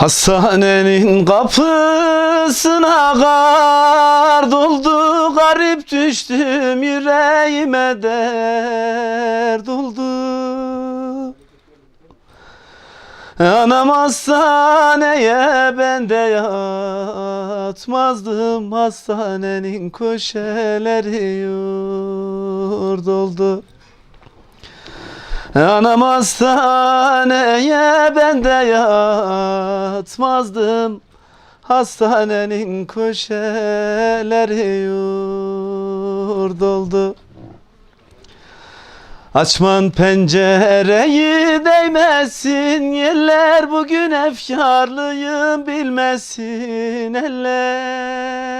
Hastanenin kapısına kar doldu Garip düştüm yüreğime dert oldu Anam hastaneye ben de yatmazdım Hastanenin köşeleri yurt oldu Anam hastaneye ben de yatmazdım. Hastanenin köşeleri yurt Açman pencereyi değmesin Yerler bugün efkarlıyım bilmesin eller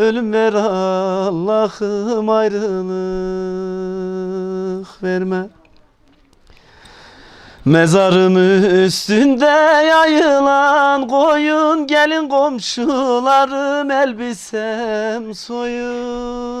Ölüm ver Allah'ım ayrılık verme. Mezarım üstünde yayılan koyun Gelin komşularım elbisem soyun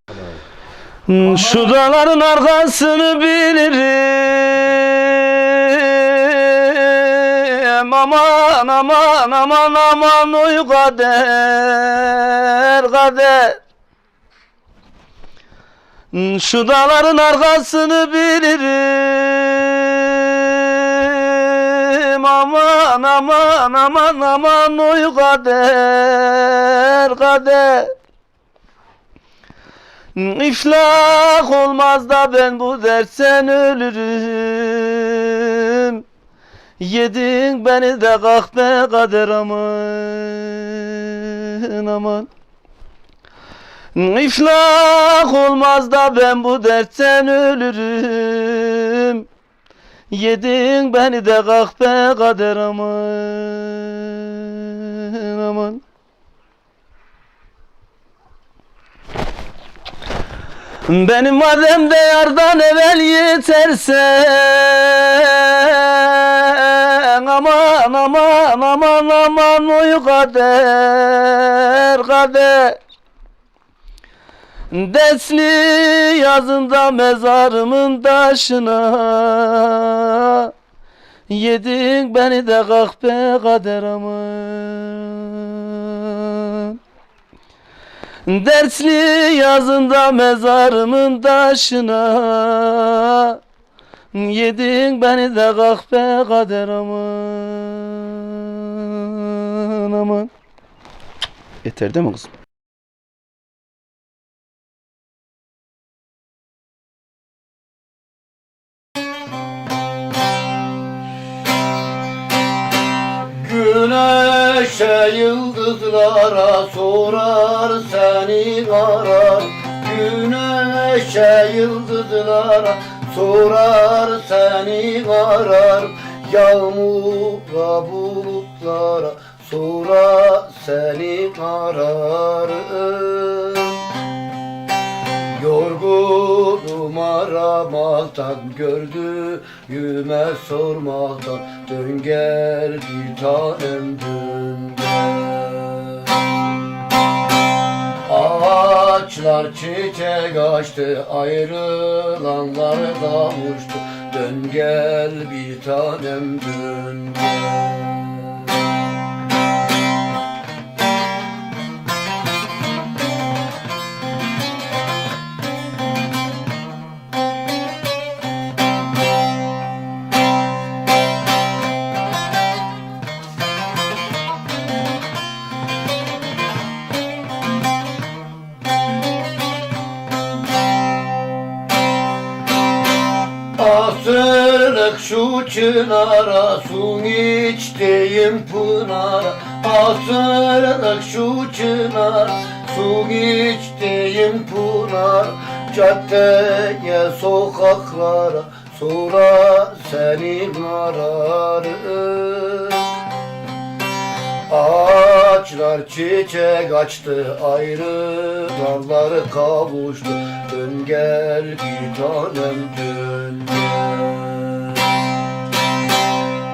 Şu dağların arkasını bilirim. Aman aman aman aman oy kader kader. Şu dağların arkasını bilirim. Aman aman aman aman oy kader kader İflah olmaz da ben bu dertten ölürüm. Yedin beni de kalk be kader aman aman. İflah olmaz da ben bu dertten ölürüm. Yedin beni de kalk be kader aman aman Benim madem de yardan evvel yeterse Aman aman aman aman oy kader kader. Desli yazında mezarımın taşına Yedin beni de kalk be kader aman Dersli yazında mezarımın taşına Yedin beni de kalk be kader aman aman Yeter değil mi kızım? Güneşe yıldızlara sorar seni arar. Güneşe yıldızlara sorar seni arar. Yağmura bulutlara sonra seni ararım Yorgunum aramaktan Gördüğüme sormaktan Dön gel bir tanem dön gel. Ağaçlar çiçek açtı Ayrılanlar da uçtu. Dön gel bir tanem dön gel. Çınara Su içtiğim pınara Asırlık şu çınara Su içtiğim pınar Caddeye sokaklara Sonra seni ararım. Ağaçlar çiçek açtı ayrı dalları kavuştu. Dön gel bir tanem dön gel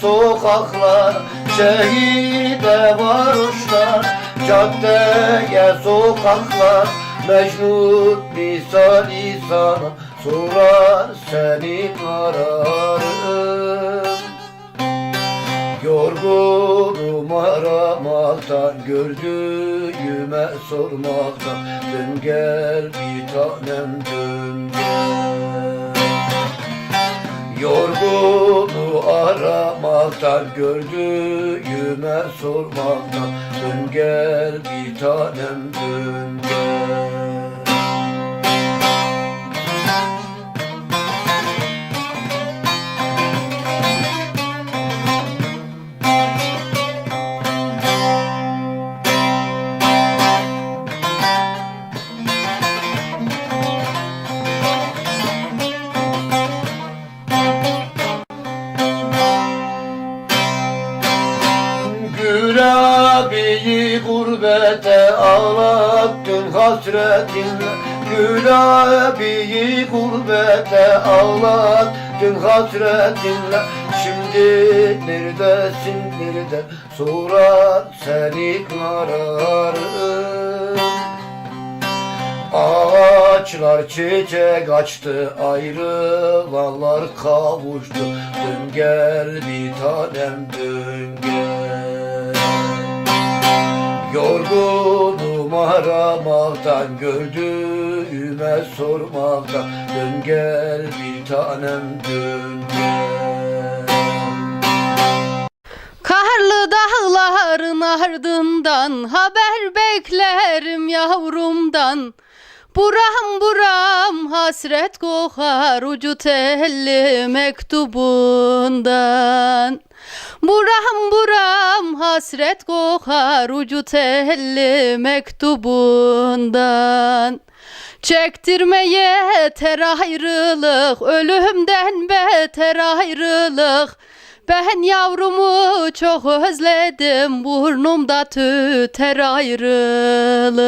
sokaklar Şehirde varoşlar, caddeye, sokaklar. Mecnun misali sana sorar seni ararım Yorgunum aramaktan Gördüğüme sormaktan. Dön gel bir tanem dön gel Yorgunu aramaktan Gördüğüme sormaktan Dön gel bir tanem dön gel Gülabiyi gurbete ağlattın hasretinle Gülabiyi gurbete ağlattın hasretinle Şimdi neredesin nerede? Sorar seni ararım Ağaçlar çiçek açtı ayrılanlar kavuştu. Dön gel bir tanem dön gel Yorgunum aramaktan gördüğüme sormaktan Dön gel bir tanem dön Karlı dağların ardından haber beklerim yavrumdan. Buram buram hasret kokar ucu telli mektubundan. Buram buram hasret kokar ucu telli mektubundan. Çektirme yeter ayrılık, ölümden beter ayrılık. Ben yavrumu çok özledim, burnumda tüter ayrılık.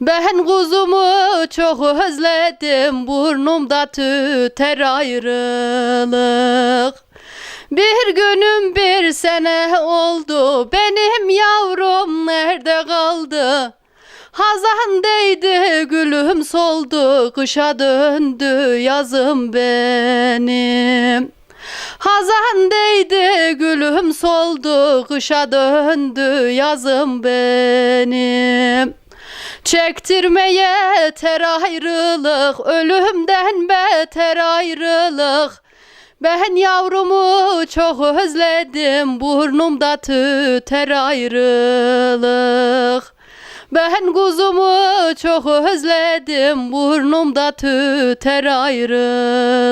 Ben kuzumu çok özledim, burnumda tüter ayrılık. Bir günüm bir sene oldu, benim yavrum nerede kaldı? Hazan değdi, gülüm soldu, kışa döndü yazım benim. Hazan değdi, gülüm soldu, kışa döndü yazım benim. Çektirme yeter ayrılık, ölümden beter ayrılık. Ben yavrumu çok özledim, burnumda tüter ayrılık. Ben kuzumu çok özledim, burnumda tüter ayrılık.